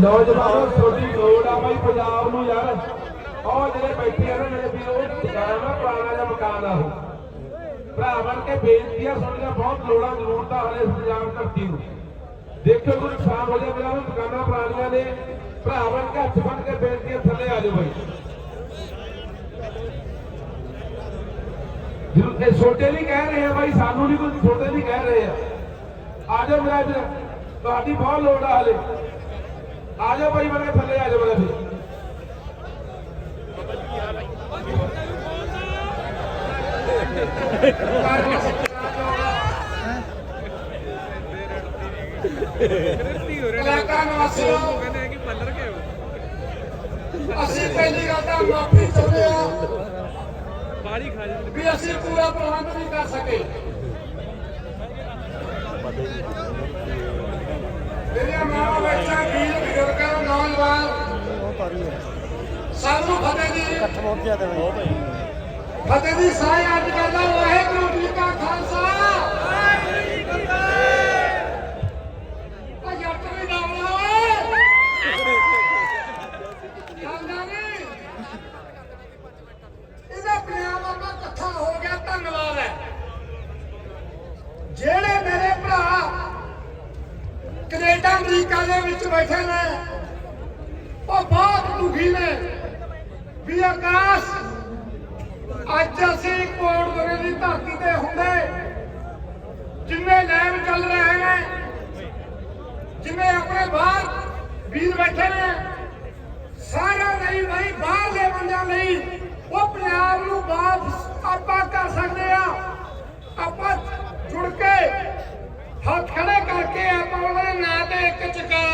ਨੌਜਵਾਨ ਤੁਹਾਡੀ ਲੋੜ ਆ ਬਾਈ ਪੰਜਾਬ ਨੂੰ ਯਾਰ। ਉਹ ਜਿਹੜੇ ਬੈਠੇ ਆ ਨਾ ਮੇਰੇ ਵੀਰ ਟਿਕਾਣਾ ਪੁਰਾਣਾ ਜਿਹਾ ਮਕਾਨ ਆ ਉਹ। ਭਰਾ ਬਣ ਕੇ ਬੇਨਤੀ ਆ ਤੁਹਾਡੀਆਂ ਬਹੁਤ ਲੋੜਾਂ ਜ਼ਰੂਰਤਾਂ ਹਲੇ ਪੰਜਾਬ ਧਰਤੀ ਨੂੰ। ਦੇਖੋ ਕੋਈ ਨੁਕਸਾਨ ਹੋ ਜਾਵੇ ਮੇਰਾ ਦੁਕਾਨਾਂ ਪੁਰਾਣੀਆਂ ਨੇ। ਭਰਾ ਬਣ ਕੇ ਹੱਥ ਬਣ ਕੇ ਬੇਨਤੀ ਆ ਥੱਲੇ ਆ ਜਾਓ ਬਾਈ। ਇਹ ਛੋਟੇ ਨਹੀਂ ਕਹਿ ਰਹੇ ਆ ਬਾਈ, ਸਾਨੂੰ ਨਹੀਂ ਕੋਈ ਛੋਟੇ ਨਹੀਂ ਕਹਿ ਰਹੇ ਆ। ਆ ਜਾਓ ਮੇਰਾ ਵੀਰ ਤੁਹਾਡੀ ਬਹੁਤ ਲੋੜ ਆ ਹਲੇ। ਆ ਜਾਓ ਬਣ ਕੇ ਥੱਲੇ ਆ ਜਾਓ ਮੇਰਾ ਵੀਰ ਇਲਾਕਾ ਨਿਵਾਸੀਓ ਕਹਿੰਦੇ ਕਿ ਪੱਲਰ ਕੇ ਅਸੀਂ ਪਹਿਲੀ ਗੱਲ ਤਾਂ ਮਾਫੀ ਚਾਹੁੰਦੇ ਆ ਬਾੜੀ ਖਾ ਜਾਂਦੇ। ਵੀ ਅਸੀਂ ਪੂਰਾ ਪ੍ਰਬੰਧ ਨਹੀਂ ਕਰ ਸਕੇ। ਸਭ ਨੂੰ ਫਤਿਹ ਦੀ ਫਤਿਹ ਦੀ ਸਾਈ ਅੱਜ ਕਰਦਾ ਵਾਹਿਗੁਰੂ ਜੀ ਕਾ ਖਾਲਸਾ ਵਾਹਿਗੁਰੂ ਜੀ ਕੀ ਫਤਿਹ ਆ ਜੱਟ ਵੀ ਨਾਮ ਓਏ ਖਾਂਦਾ ਨਹੀਂ ਇਹਦਾ ਪੰਜਾਬ ਆਪਣਾ ਇਕੱਠਾ ਹੋ ਗਿਆ ਧੰਨਵਾਦ ਹੈ ਜਿਹੜੇ ਮੇਰੇ ਭਰਾ ਕੈਨੇਡਾ ਅਮਰੀਕਾ ਦੇ ਵਿੱਚ ਬੈਠੇ ਨੇ ਉਹ ਬਹੁਤ ਦੁਖੀ ਨੇ ਵੀ ਆਕਾਸ਼ ਅੱਜ ਅਸੀਂ ਕੋਟਦਰੇ ਦੀ ਧਰਤੀ ਤੇ ਹੁੰਦੇ। ਜਿੰਨੇ ਲੈਬ ਚੱਲ ਰਹੇ ਨੇ, ਜਿੰਨੇ ਆਪਣੇ ਬਾਹਰ ਵੀਰ ਬੈਠੇ ਨੇ, ਸਾਰਿਆਂ ਲਈ ਨਹੀਂ, ਬਾਹਰਲੇ ਬੰਦਿਆਂ ਲਈ ਉਹ ਪੰਜਾਬ ਨੂੰ ਵਾਪਸ ਆਪਾਂ ਕਰ ਸਕਦੇ ਆ। ਆਪਾਂ ਜੁੜ ਕੇ ਹੱਥ ਖੜੇ ਕਰਕੇ ਆਪਾਂ ਉਹਨਾਂ ਦੇ ਨਾਂ ਤੇ ਇੱਕ ਚਕਾਰਾ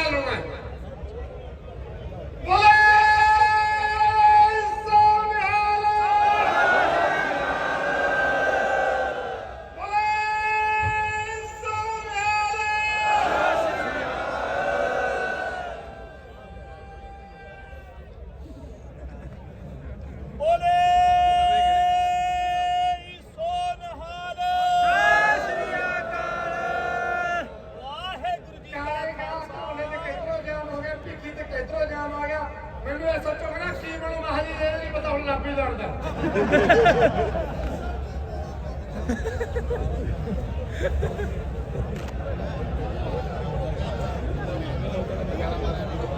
ਨਹੀਂ ਲੜਦਾ।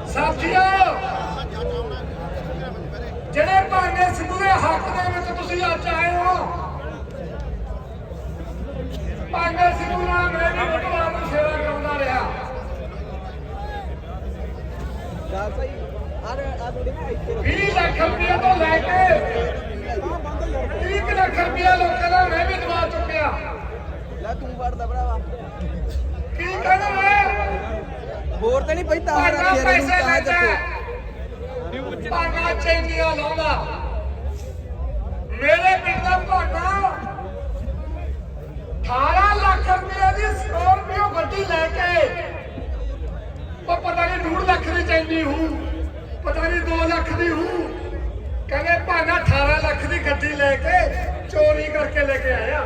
ਸਾਥੀਓ, ਜਿਹੜੇ ਭਾਨੇ ਸਿੱਧੂ ਦੇ ਹੱਕ ਦੇ ਵਿੱਚ ਤੁਸੀਂ ਅੱਜ ਆਏ ਹੋ ਭਾਨੇ ਸਿੱਧੂ ਨਾਲ ਮੈਂ ਵੀ ਬਟਵਾਰ ਨੂੰ ਸੇਵਾ ਕਰਦਾ ਰਿਹਾ। ਗੱਲ ਸਹੀ ਅਰੇ ਆ ਥੋੜੀ ਨਾ ਇੱਥੇ 20 ਲੱਖ ਰੁਪਏ ਤੋਂ ਲੈ ਕੇ 30 ਲੱਖ ਰੁਪਏ ਲੋਕਾਂ ਦਾ ਮੈਂ ਵੀ ਦਵਾ ਚੁੱਕਿਆ ਲੈ ਤੂੰ ਵੜਦਾ ਭਰਾਵਾ ਕੀ ਕਹਿੰਦੇ ਨੇ ਹੋਰ ਤਾਂ ਨਹੀਂ ਪਈ ਤਾਂ ਰੱਖਿਆ ਪੈਸੇ ਨੂੰ ਤਾਂ ਜੱਪੋ ਭਾਗਾ ਚੈਂਦੀਆਂ ਲਾਉਂਦਾ। ਮੇਰੇ ਪਿੰਡ ਦਾ ਭਾਗਾ 18 ਲੱਖ ਰੁਪਏ ਦੀ ਸਕੋਰਪੀਓ ਗੱਡੀ ਲੈ ਕੇ ਉਹ ਪਤਾ ਨਹੀਂ 2 ਲੱਖ ਦੀ ਚੈਂਦੀ ਹੂੰ ਪਤਾ ਨਹੀਂ 2 ਲੱਖ ਦੀ ਹੂੰ ਕਹਿੰਦੇ ਭਾਗਾ 18 ਲੱਖ ਦੀ ਗੱਡੀ ਲੈ ਕੇ ਚੋਰੀ ਕਰਕੇ ਲੈ ਕੇ ਆਇਆ।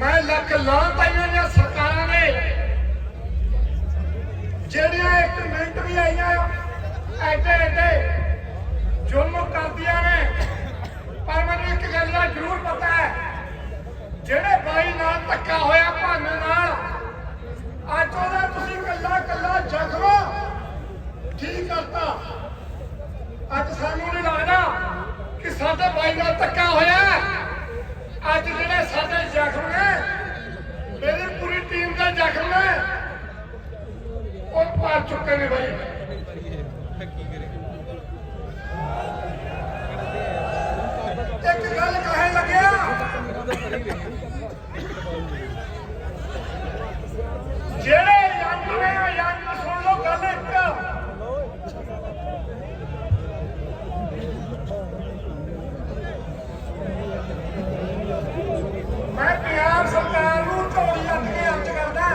ਮੈਂ ਲੱਖ ਲਾਂ ਪਾਈਆਂ ਨੇ ਸਰਕਾਰਾਂ ਨੇ। ਜਿਹੜੀਆਂ ਇੱਕ ਮਿੰਟ ਵੀ ਆਈਆਂ, ਐਡੇ ਐਡੇ ਜ਼ੁਲਮ ਕਰਦੀਆਂ ਨੇ। ਪਰ ਮੈਨੂੰ ਇੱਕ ਗੱਲ ਦਾ ਜ਼ਰੂਰ ਪਤਾ ਹੈ, ਜਿਹੜੇ ਬਾਈ ਨਾਲ ਧੱਕਾ ਹੋਇਆ ਭਾਨੇ ਨਾਲ, ਅੱਜ ਉਹਦਾ ਤੁਸੀਂ ਕੱਲਾ ਕੱਲਾ ਜ਼ਖਮ ਠੀਕ ਕਰਤਾ। ਅੱਜ ਸਾਨੂੰ ਨਹੀਂ ਲੱਗਦਾ ਕਿ ਸਾਡੇ ਬਾਈ ਨਾਲ ਧੱਕਾ ਹੋਇਆ ਹੈ। ਅੱਜ ਜਿਹੜੇ ਸਾਡੇ ਜ਼ਖਮ ਨੇ ਮੇਰੀ ਪੂਰੀ ਟੀਮ ਦੇ ਜ਼ਖਮ ਨੇ ਉਹ ਭਰ ਚੁੱਕੇ ਨੇ ਬਾਈ ਇੱਕ ਗੱਲ ਕਹਿਣ ਲੱਗਿਆ ਜਿਹੜੇ ਯੰਗ ਨੇ ਉਹ ਯੰਗ ਸੁਣ ਲਓ ਗੱਲ ਇੱਕ ਮੈਂ ਪੰਜਾਬ ਸਰਕਾਰ ਨੂੰ ਝੋਲੀ ਅੱਟ ਕੇ ਅੰਚ ਕਰਦਾ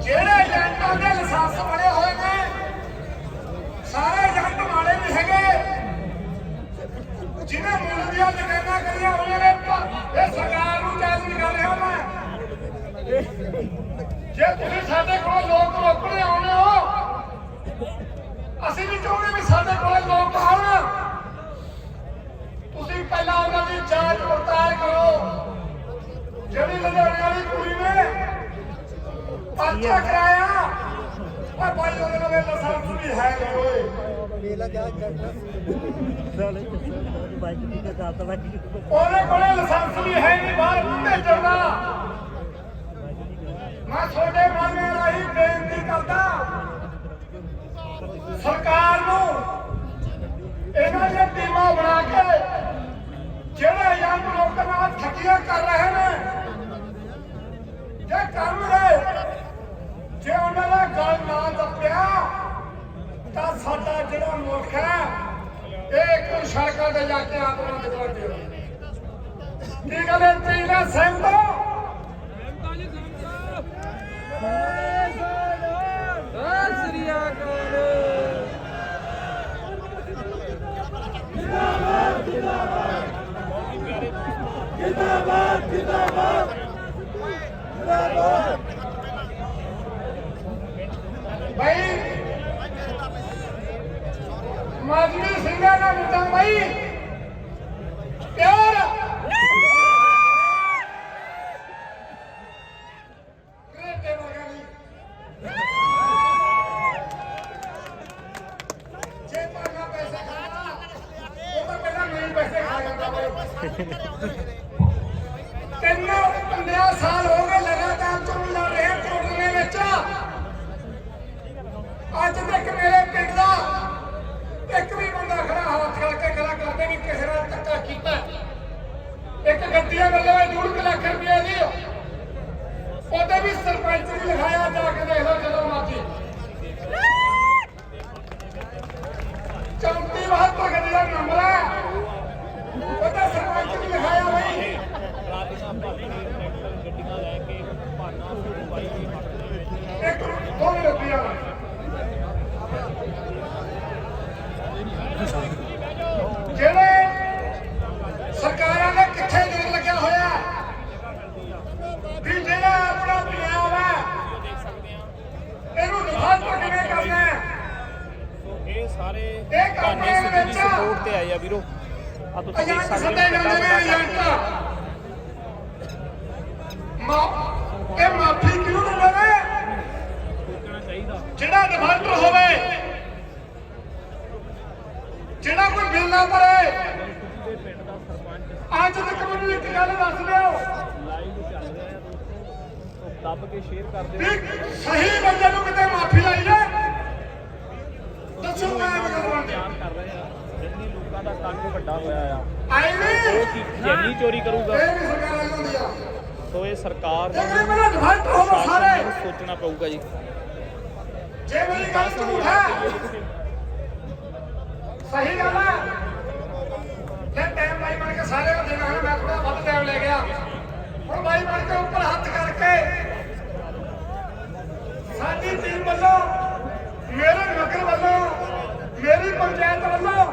ਜਿਹੜੇ ਏਜੰਟਾਂ ਦੇ ਲਾਇਸੈਂਸ ਬਣੇ ਹੋਏ ਨੇ ਜੇ ਤੁਸੀਂ ਸਾਡੇ ਕੋਲ ਲੋਕ ਰੋਕਣੇ ਆਉਣੇ ਹੋ ਅਸੀਂ ਵੀ ਚਾਹੁੰਦੇ ਵੀ ਸਾਡੇ ਕੋਲ ਲੋਕ ਆਉਣ ਤੁਸੀਂ ਪਹਿਲਾਂ ਉਹਨਾਂ ਦੀ ਜਾਂਚ ਪੜਤਾਲ ਕਰੋ ਜਿਹੜੀ ਲੁਧਿਆਣੇ ਵਾਲੀ ਕੁੜੀ ਨੇ ਪਰਚਾ ਕਰਾਇਆ ਉਹ ਭਾਈ ਉਹਦੇ ਨਾਲ ਲਾਇਸੈਂਸ ਵੀ ਹੈ ਨਹੀਂ ਓਏ। ਮੇਲਾ ਜਾ ਉਹਦੇ ਕੋਲੇ ਲਾਇਸੈਂਸ ਵੀ ਹੈ ਨਹੀਂ ਬਾਹਰ ਭੇਜਣ ਦਾ ਮੈਂ ਤੁਹਾਡੇ ਮਾਮੇ ਰਾਹੀਂ ਬੇਨਤੀ ਕਰਦਾ ਸਰਕਾਰ ਨੂੰ ਇਹਨਾਂ ਦੀਆਂ ਟੀਮਾਂ ਬਣਾ ਕੇ ਜਿਹੜੇ ਯੰਗ ਲੋਕਾਂ ਨਾਲ ਠੱਗੀਆਂ ਕਰ ਰਹੇ ਨੇ ਜੇ ਕਰਨਗੇ ਜੇ ਉਹਨਾਂ ਦਾ ਗੱਲ ਨਾ ਦੱਬਿਆ ਤਾਂ ਸਾਡਾ ਜਿਹੜਾ ਮੁਲਕ ਹੈ ਇਹ ਇੱਕ ਸੜਕਾਂ ਤੇ ਜਾ ਕੇ ਆਤਮਾ ਨਿਕਲ ਗਿਆ ਕੀ ਗੱਲ ਹੈ ਤੀਨਾ ਸਿੰਘ ਤੋਂ ਸ੍ਰੀ ਅਕਾਲ। ਭਾਈ Ada di 作主 ਜਿਹੜੇ ਸਰਕਾਰਾਂ ਨੇ ਕਿੱਥੇ ਦੇਣ ਲੱਗਿਆ ਹੋਇਆ ਵੀ ਜਿਹੜਾ ਆਪਣਾ ਪੰਜਾਬ ਹੈ ਇਹਨੂੰ ਨਿਫਾਜ਼ਤ ਕਿਵੇਂ ਕਰਨਾ ਇਹ ਸਾਰੇ ਤੁਹਾਡੇ ਸਿੱਧੀ ਸਪੋਰਟ ਤੇ ਆਏ ਆ ਵੀਰੋ। ਆ ਤੁਸੀਂ ਦੇਖ ਸਕਦੇ ਹੋ ਕਿੰਨਾ ਵੱਡਾ ਕੰਮ ਮਾ ਇਹ ਮਾਫੀ ਕਿਉਂ ਦਿੰਦੇ ਨੇ ਸੋਚਣਾ ਚਾਹੀਦਾ ਜਿਹੜਾ ਡਿਫਾਲਟਰ ਹੋਵੇ ਜਿਹੜਾ ਕੋਈ ਬਿੱਲ ਨਾ ਭਰੇ ਅੱਜ ਤੱਕ ਮੈਨੂੰ ਇੱਕ ਗੱਲ ਦੱਸ ਦਿਓ। ਲਾਈਵ ਚੱਲ ਰਿਹਾ ਹੈ ਦੋਸਤੋ ਸੋ ਦੱਬ ਕੇ ਸ਼ੇਅਰ ਕਰ ਦਿਓ ਸਹੀ ਬੰਦੇ ਨੂੰ ਕਿਤੇ ਮਾਫੀ ਲਾਈ ਹੈ ਦੱਸੋ ਮੈਂ ਕਰਵਾਉਂਦੇ ਬਿਆਨ ਕਰ ਰਹੇ ਆ ਜਿੰਨੀ ਲੋਕਾਂ ਦਾ ਕੱਟ ਵੱਡਾ ਹੋਇਆ ਆ। ਆਈ ਨਹੀਂ ਉਹ ਕੀ ਜੈਨੀ ਚੋਰੀ ਕਰੂਗਾ ਇਹ ਵੀ ਸਰਕਾਰ ਹੁੰਦੀ ਆ ਸੋ ਇਹ ਨੂੰ ਸੋਚਣਾ ਪਊਗਾ ਜੀ। ਜੇ ਮੇਰੀ ਗੱਲ ਝੂਠ ਹੈ। ਸਹੀ ਗੱਲ ਹੈ। ਜੇ ਟਾਈਮ ਲਾਈ ਬਣ ਕੇ ਸਾਰੇ ਨੂੰ ਦੇਣਾ ਮੈਂ ਥੋੜਾ ਵੱਧ ਟਾਈਮ ਲੈ ਗਿਆ। ਹੁਣ ਬਾਈ ਬਣ ਕੇ ਉੱਪਰ ਹੱਥ ਕਰਕੇ ਸਾਡੀ ਟੀਮ ਵੱਲੋਂ, ਮੇਰੇ ਨਗਰ ਵੱਲੋਂ, ਮੇਰੀ ਪੰਚਾਇਤ ਵੱਲੋਂ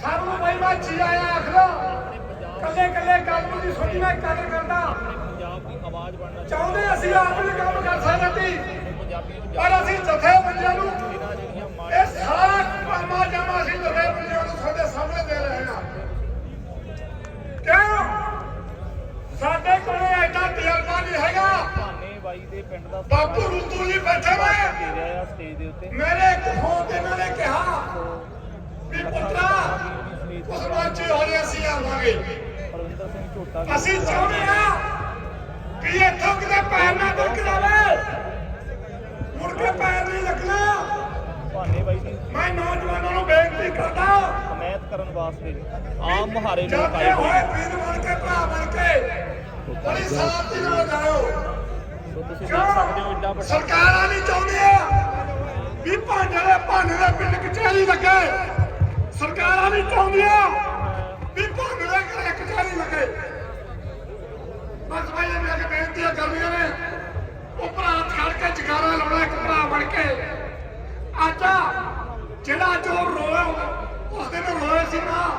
ਸਭ ਨੂੰ ਬਾਈ ਮੈਂ ਜੀ ਆਇਆ ਆਖ ਲਓ ਕੱਲੇ ਕੱਲੇ ਗੱਲ ਦੀ ਸੋਚੀ ਮੈਂ ਕਦਰ ਕਰਦਾ। ਚਾਹੁੰਦੇ ਅਸੀਂ ਆਪ ਵੀ ਕੰਮ ਕਰ ਸਕਦੇ ਪਰ ਅਸੀਂ ਜਥੇ ਬੰਦਿਆਂ ਨੂੰ ਇਹ ਸਾਰਾ ਕੰਮਾ ਜਮਾ ਅਸੀਂ ਜਥੇ ਬੰਦਿਆਂ ਨੂੰ ਤੁਹਾਡੇ ਸਾਹਮਣੇ ਦੇ ਰਹੇ ਹਾਂ। ਕਿਉਂ? ਸਾਡੇ ਕੋਲ ਐਡਾ ਤਜਰਬਾ ਨਹੀਂ ਹੈਗਾ। ਬਾਪੂ ਰੁੱਤੂ ਜੀ ਬੈਠੇ ਹੋਏ। ਆ ਮੇਰੇ ਇੱਕ ਫੋਨ ਤੇ ਇਹਨਾਂ ਨੇ ਕਿਹਾ ਵੀ ਪੁੱਤਰਾ ਉਸ ਮੰਚ ਹੋਰੇ ਅਸੀਂ ਆਵਾਂਗੇ। ਅਸੀਂ ਚਾਹੁੰਦੇ ਹਾਂ ਕਿ ਇੱਥੋਂ ਕਿਤੇ ਪੈਰ ਨਾ ਦੁੱਖ ਜਾਵੇ ਮੁੜ ਕੇ ਪੈਰ ਨਹੀਂ ਲੱਗਣਾ। ਭਾਨੇ ਬਾਈ ਦੀ ਮੈਂ ਨੌਜਵਾਨਾਂ ਨੂੰ ਬੇਨਤੀ ਕਰਦਾ। ਹਮਾਇਤ ਕਰਨ ਵਾਸਤੇ ਆਮ ਮੁਹਾਰੇ ਲੋਕ ਜਾਂਦੇ ਆਏ ਹੋਏ ਹੋਏ। ਨੇ। ਵੀਰ ਬਣ ਕੇ ਭਰਾ ਬਣ ਕੇ ਬੜੀ ਸ਼ਾਂਤੀ ਨਾਲ ਜਾਓ। ਸੋ ਤੁਸੀਂ ਦੇਖ ਸਕਦੇ ਹੋ ਏਡਾ ਵੱਡਾ ਸਰਕਾਰਾਂ ਨਹੀਂ ਚਾਹੁੰਦੀਆਂ ਵੀ ਭਾਂਡੇ ਦੇ ਭਾਂਡੇ ਦੇ ਪਿੰਡ ਕਚਹਿਰੀ ਲੱਗੇ। ਸਰਕਾਰਾਂ ਨਹੀਂ ਚਾਹੁੰਦੀਆਂ ਵੀ ਭਾਂਡੇ ਦੇ ਘਰੇ ਕਚਹਿਰੀ ਲੱਗੇ। ਬਸ ਭਾਈ ਇਹ ਮੇਰੀ ਬੇਨਤੀਆਂ ਕਰਨੀਆਂ ਨੇ ਉਹ ਭਰਾ ਹੱਥ ਖੜ ਕੇ ਜਗਾਰਾ ਲਾਉਣਾ, ਇੱਕ ਭਰਾ ਬਣ ਕੇ। ਅੱਜ ਜਿਹੜਾ ਅੱਜ ਉਹ ਰੋਇਆ ਉਸ ਦਿਨ ਰੋਇਆ ਸੀ ਨਾ।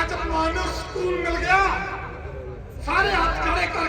ਅੱਜ ਮਨ ਨੂੰ ਸਕੂਨ ਮਿਲ ਗਿਆ। ਸਾਰੇ ਹੱਥ ਖੜੇ ਕਰਕੇ